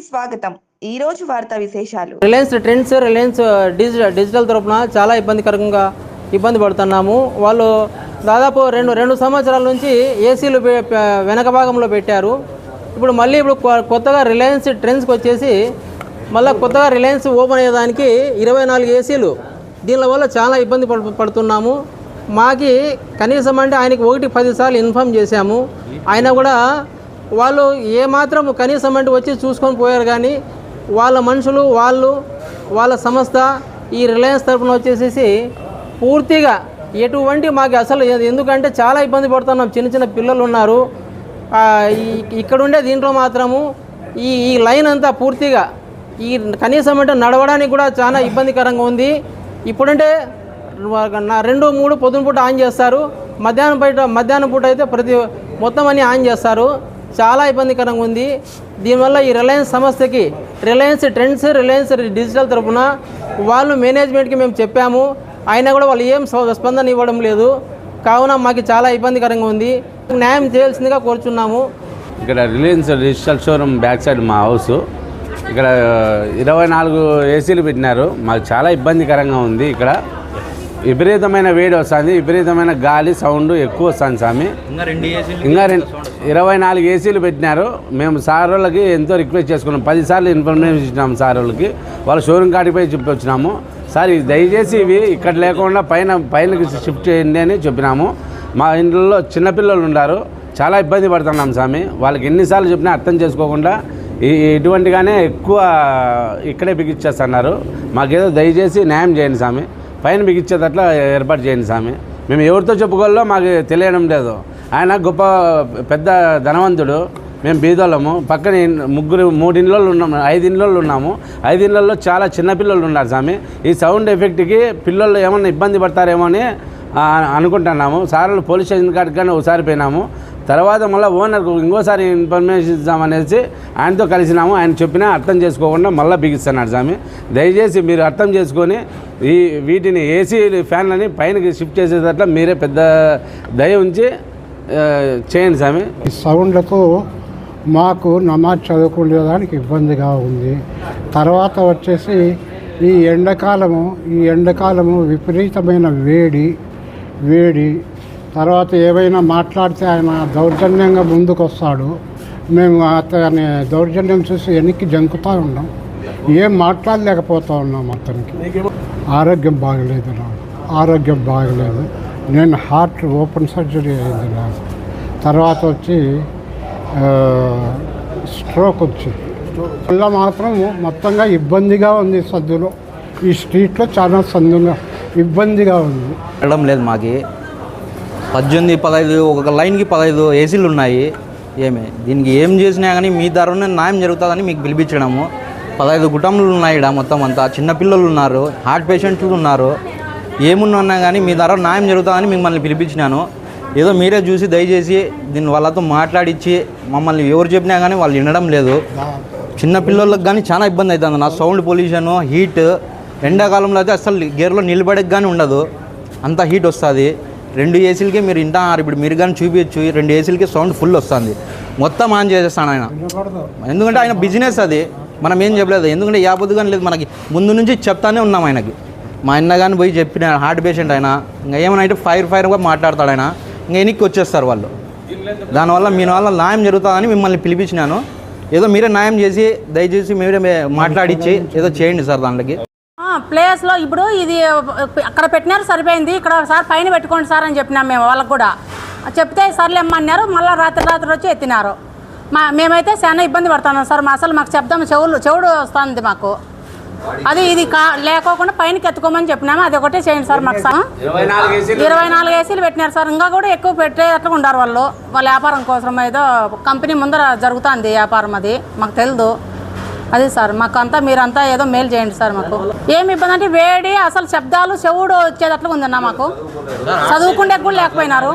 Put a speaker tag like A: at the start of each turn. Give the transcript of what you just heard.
A: స్వాగతం. ఈ రోజు వార్తా విశేషాలు.
B: Reliance Trends Reliance Digital Digital తరపున చాలా ఇబ్బందికరంగా ఇబ్బంది పడుతున్నాము. వాళ్ళు దాదాపు రెండు రెండు సంవత్సరాల నుంచి ఏసీలు వెనక భాగంలో పెట్టారు. ఇప్పుడు మళ్ళీ ఇప్పుడు కొ- కొత్తగా రిలయన్స్ ట్రెండ్స్కి వచ్చేసి మళ్ళీ కొత్తగా రిలయన్స్ ఓపెన్ అయ్యేదానికి ఇరవై నాలుగు ఏసీలు. దీనివల్ల వల్ల చాలా ఇబ్బంది పడు పడుతున్నాము. మాకి కనీసం అంటే ఆయనకి ఒకటి పదిసార్లు ఇన్ఫామ్ చేశాము. ఆయన కూడా వాళ్ళు ఏమాత్రం కనీసం అంటే వచ్చి చూసుకొని పోయారు కానీ వాళ్ళ మనుషులు వాళ్ళు వాళ్ళ సంస్థ ఈ రిలయన్స్ తరపున వచ్చేసేసి పూర్తిగా ఎటువంటి మాకు అసలు ఎందుకంటే చాలా ఇబ్బంది పడుతున్నాం. చిన్న చిన్న పిల్లలు ఉన్నారు. ఇక్కడుండే ఇక్కడ ఉండే దీంట్లో మాత్రము ఈ ఈ లైన్ అంతా పూర్తిగా ఈ కనీసం అంటే నడవడానికి కూడా చాలా ఇబ్బందికరంగా ఉంది. ఇప్పుడంటే రెండు మూడు పొద్దున పూట ఆన్ చేస్తారు. మధ్యాహ్నం బయట మధ్యాహ్నం పూట అయితే ప్రతి మొత్తం అన్నీ ఆన్ చేస్తారు. చాలా ఇబ్బందికరంగా ఉంది. దీనివల్ల ఈ రిలయన్స్ సంస్థకి రిలయన్స్ ట్రెండ్స్ రిలయన్స్ డిజిటల్ తరఫున వాళ్ళు మేనేజ్మెంట్కి మేము చెప్పాము. అయినా కూడా వాళ్ళు ఏం స్పందన ఇవ్వడం లేదు. కావున మాకు చాలా ఇబ్బందికరంగా ఉంది. న్యాయం చేయాల్సిందిగా కోరుచున్నాము.
C: ఇక్కడ Reliance Digital showroom back side మా హౌస్. ఇక్కడ ఇరవై నాలుగు ఏసీలు పెట్టినారు. మాకు చాలా ఇబ్బందికరంగా ఉంది ఇక్కడ. విపరీతమైన వేడి వస్తుంది విపరీతమైన గాలి సౌండ్ ఎక్కువ వస్తుంది స్వామి. ఇంకా రెండు ఇరవై నాలుగు ఏసీలు పెట్టినారు. మేము సార్ వాళ్ళకి ఎంతో రిక్వెస్ట్ చేసుకున్నాం. పదిసార్లు ఇన్ఫర్మేషన్ ఇచ్చినాము సార్ వాళ్ళకి వాళ్ళ షోరూమ్ కాడికి పోయి చెప్పి వచ్చినాము. సార్ ఇది దయచేసి ఇవి ఇక్కడ లేకుండా పైన పైనకి షిఫ్ట్ చేయండి అని చెప్పినాము. మా ఇంట్లో చిన్నపిల్లలు ఉన్నారు. చాలా ఇబ్బంది పడుతున్నాం స్వామి. వాళ్ళకి ఎన్నిసార్లు చెప్పినా అర్థం చేసుకోకుండా ఇటువంటిగానే ఎక్కువ ఇక్కడే బిగించేస్తున్నారు మాకేదో దయచేసి న్యాయం చేయండి స్వామి. పైన బిగించేటట్లా ఏర్పాటు చేయండి స్వామి. మేము ఎవరితో చెప్పుకోవాలో మాకు తెలియడం లేదు. ఆయన గొప్ప పెద్ద ధనవంతుడు. మేము బీదోళ్ళము. పక్కన ముగ్గురు మూడు ఇళ్ళల్లో ఉన్నాము ఐదు ఇళ్ళల్లో ఉన్నాము. ఐదు ఇళ్ళల్లో చాలా చిన్నపిల్లలు ఉన్నారు స్వామి. ఈ సౌండ్ ఎఫెక్ట్కి పిల్లలు ఏమన్నా ఇబ్బంది పడతారేమో అని అనుకుంటున్నాము. సార్లు పోలీస్ స్టేషన్ కాడికి కానీ ఒకసారి పోయినాము. తర్వాత మళ్ళీ ఓనర్కు ఇంకోసారి ఇన్ఫర్మేషన్ ఇద్దామనేసి ఆయనతో కలిసినాము. ఆయన చెప్పినా అర్థం చేసుకోకుండా మళ్ళీ బిగిస్తున్నాడు స్వామి. దయచేసి మీరు అర్థం చేసుకొని ఈ వీటిని ఏసీ ఫ్యాన్లని పైనకి షిఫ్ట్ చేసేటట్ల మీరే పెద్ద దయ ఉంచి చేయండి స్వామి.
D: ఈ సౌండ్లకు మాకు నమాజ్ చదువుకునేదానికి ఇబ్బందిగా ఉంది. తర్వాత వచ్చేసి ఈ ఎండాకాలము ఈ ఎండాకాలము విపరీతమైన వేడి వేడి. తర్వాత ఏవైనా మాట్లాడితే ఆయన దౌర్జన్యంగా ముందుకు వస్తాడు మేము అతని దౌర్జన్యం చూసి వెనక్కి జంకుతూ ఉన్నాం. ఏం మాట్లాడలేకపోతూ ఉన్నాం అతనికి. ఆరోగ్యం బాగలేదు నాకు ఆరోగ్యం బాగలేదు. నేను హార్ట్ ఓపెన్ సర్జరీ అయింది నాకు తర్వాత వచ్చి స్ట్రోక్ వచ్చింది వల్ల మాత్రం మొత్తంగా ఇబ్బందిగా ఉంది సద్దులో. ఈ స్ట్రీట్లో చాలా సందుగా ఇబ్బందిగా ఉంది.
E: వెళ్ళడం లేదు మాకి. పద్దెనిమిది పదహైదు ఒక లైన్కి పదహైదు ఏసీలు ఉన్నాయి. ఏమి? దీనికి ఏం చేసినా కానీ మీ ధరనే న్యాయం జరుగుతుందని మీకు పిలిపించడము. పదహైదు కుటుంబాలు ఉన్నాయి ఇక్కడ మొత్తం అంతా. చిన్నపిల్లలు ఉన్నారు హార్ట్ పేషెంట్లు ఉన్నారు. ఏమున్నా కానీ మీ ద్వారా న్యాయం జరుగుతుందని మిమ్మల్ని పిలిపించినాను. ఏదో మీరే చూసి దయచేసి దీన్ని వాళ్ళతో మాట్లాడించి మమ్మల్ని ఎవరు చెప్పినా కానీ వాళ్ళు వినడం లేదు. చిన్నపిల్లలకు కానీ చాలా ఇబ్బంది అవుతుంది నా సౌండ్ పొల్యూషన్ హీట్ ఎండాకాలంలో అయితే అసలు గేర్లో నిలబడక కానీ ఉండదు. అంత హీట్ వస్తుంది. రెండు ఏసీలకి మీరు ఇంటారు ఇప్పుడు మీరు కానీ చూపించచ్చు రెండు ఏసీలకి సౌండ్ ఫుల్ వస్తుంది. మొత్తం ఆన్ చేసేస్తాను ఆయన. ఎందుకంటే ఆయన బిజినెస్ అది. మనం ఏం చెప్పలేదు. ఎందుకంటే యాపొద్దు కానీ లేదు మనకి. ముందు నుంచి చెప్తానే ఉన్నాం ఆయనకి. మా అన్న కానీ పోయి చెప్పిన హార్ట్ పేషెంట్ ఆయన ఇంకా ఏమైనా అయితే ఫైర్ ఫైర్గా మాట్లాడతాడు ఆయన. ఇంకా వెనక్కి వచ్చేస్తారు వాళ్ళు. దానివల్ల మీ వల్ల న్యాయం జరుగుతుందని మిమ్మల్ని పిలిపించినాను. ఏదో మీరే న్యాయం చేసి దయచేసి మీరే మాట్లాడిచ్చి ఏదో చేయండి సార్ దాంట్లోకి.
F: ప్లేస్లో ఇప్పుడు ఇది అక్కడ పెట్టినారు సరిపోయింది. ఇక్కడ ఒకసారి పైన పెట్టుకోండి సార్ అని చెప్పినాం మేము వాళ్ళకు కూడా. చెప్తే సర్లేమ్మన్నారు మళ్ళీ రాత్రి రాత్రి వచ్చి ఎత్తినారు. మా మేమైతే చాలా ఇబ్బంది పడుతున్నాం సార్. మా అసలు మాకు చెప్దాం చెవులు చెవుడు వస్తుంది మాకు. అది ఇది కా లేకోకుండా పైనకి ఎత్తుకోమని చెప్పినాము. అది ఒకటే చేయండి సార్ మాకు సార్. ఇరవై నాలుగు ఏసీలు పెట్టినారు సార్. ఇంకా కూడా ఎక్కువ పెట్టేటట్లు ఉన్నారు వాళ్ళు. వాళ్ళ వ్యాపారం కోసం ఏదో కంపెనీ ముందర జరుగుతుంది వ్యాపారం అది. మాకు తెలియదు అది సార్ మాకు అంతా మీరంతా ఏదో మేలు చేయండి సార్ మాకు. ఏమి ఇబ్బంది అంటే వేడి అసలు శబ్దాలు చెవుడు వచ్చేటట్లు ఉందన్న మాకు. చదువుకుంటే కూడా లేకపోయినారు.